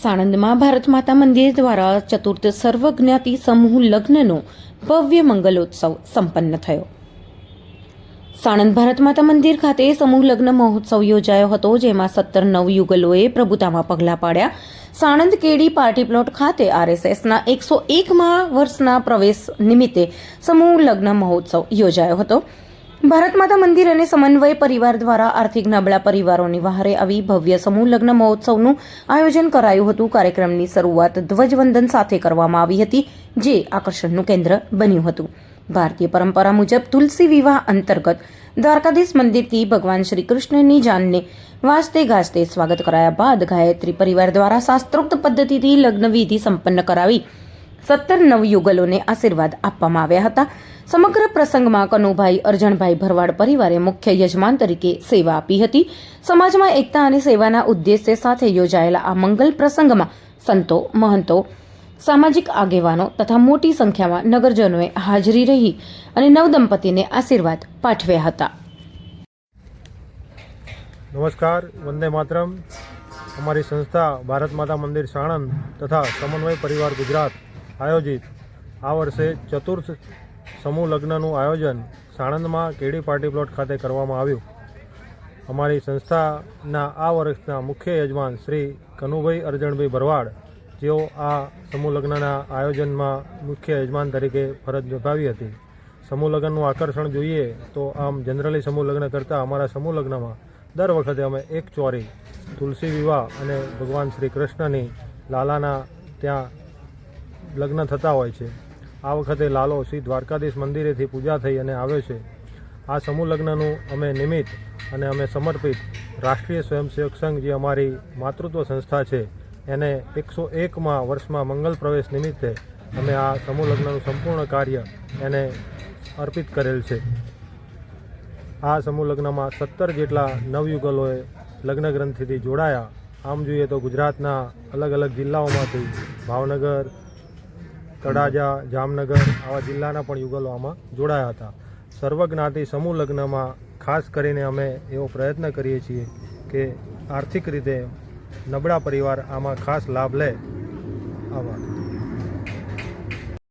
સાણંદમાં ભારત માતા મંદિર દ્વારા ચતુર્થ સર્વજ્ઞાતિ સમૂહ લગ્નનો ભવ્ય મંગલોત્સવ સંપન્ન થયો. સાણંદ ભારત માતા મંદિર ખાતે સમૂહ લગ્ન મહોત્સવ યોજાયો હતો, જેમાં સત્તર નવયુગલોએ પ્રભુતામાં પગલાં પાડ્યા. સાણંદ કેડી પાર્ટી પ્લોટ ખાતે આરએસએસના એકસો એકમાં વર્ષના પ્રવેશ નિમિત્તે સમૂહ લગ્ન મહોત્સવ યોજાયો હતો. ભારત માતા મંદિર અને સમન્વય પરિવાર દ્વારા આર્થિક નબળા પરિવારોની વહારે આવી ભવ્ય સમૂહ લગ્ન મહોત્સવનું આયોજન કરાયું હતું. કાર્યક્રમની શરૂઆત ધ્વજવંદન સાથે કરવામાં આવી હતી, જે આકર્ષણનું કેન્દ્ર બન્યું હતું. ભારતીય પરંપરા મુજબ તુલસી વિવાહ અંતર્ગત દ્વારકાધીશ મંદિરથી ભગવાન શ્રી કૃષ્ણની જાનને વાજતે ગાજતે સ્વાગત કરાયા બાદ ગાયત્રી પરિવાર દ્વારા શાસ્ત્રોક્ત પદ્ધતિથી લગ્નવિધિ સંપન્ન કરાવી સત્તર નવયુગલોને આશીર્વાદ આપવામાં આવ્યા હતા. સમગ્ર પ્રસંગમાં કનુભાઈ અરજણભાઈ ભરવાડ પરિવારે મુખ્ય યજમાન તરીકે સેવા આપી હતી. સમાજમાં એકતા અને સેવાના ઉદ્દેશ્ય સાથે યોજાયેલા આ મંગલ પ્રસંગમાં સંતો, મહંતો, સામાજિક આગેવાનો તથા મોટી સંખ્યામાં નગરજનોએ હાજરી રહી અને નવદંપતીને આશીર્વાદ પાઠવ્યા હતા. નમસ્કાર, વંદે માતરમ. અમારી સંસ્થા ભારત માતા મંદિર સાણંદ તથા સમન્વય પરિવાર ગુજરાત આયોજિત આ વર્ષે ચતુર્થ સમૂહ લગ્નનું આયોજન સાણંદમાં કેડી પાર્ટી પ્લોટ ખાતે કરવામાં આવ્યું. અમારી સંસ્થાના આ વર્ષના મુખ્ય યજમાન શ્રી કનુભાઈ અરજણભાઈ ભરવાડ, જેઓ આ સમૂહ લગ્નના આયોજનમાં મુખ્ય યજમાન તરીકે ફરજ નિભાવી હતી. સમૂહ લગ્નનું આકર્ષણ જોઈએ તો આમ જનરલી સમૂહ લગ્ન કરતાં અમારા સમૂહ લગ્નમાં દર વખતે અમે એક ચોરી, તુલસી વિવાહ અને ભગવાન શ્રી કૃષ્ણની લાલાના ત્યાં લગ્ન થતા હોય છે. આ વખતે લાલો શ્રી દ્વારકાધીશ મંદિરેથી પૂજા થઈ અને આવે છે. આ સમૂહ લગ્નનું અમે નિમિત્ત અને અમે સમર્પિત રાષ્ટ્રીય સ્વયંસેવક સંઘ જે અમારી માતૃત્વ સંસ્થા છે, એને એકસો એકમાં વર્ષમાં મંગલ પ્રવેશ નિમિત્તે અમે આ સમૂહ લગ્નનું સંપૂર્ણ કાર્ય એને અર્પિત કરેલ છે. આ સમૂહ લગ્નમાં સત્તર જેટલા નવયુગલોએ લગ્ન ગ્રંથિથી જોડાયા. આમ જોઈએ તો ગુજરાતના અલગ અલગ જિલ્લાઓમાંથી ભાવનગર તળાજા, જામનગર આવા જિલ્લાના પણ યુગલો આમાં જોડાયા હતા. સર્વજ્ઞાતિ સમૂહ લગ્નમાં ખાસ કરીને અમે એવો પ્રયત્ન કરીએ છીએ કે આર્થિક રીતે નબળા પરિવાર આમાં ખાસ લાભ લે. આભાર.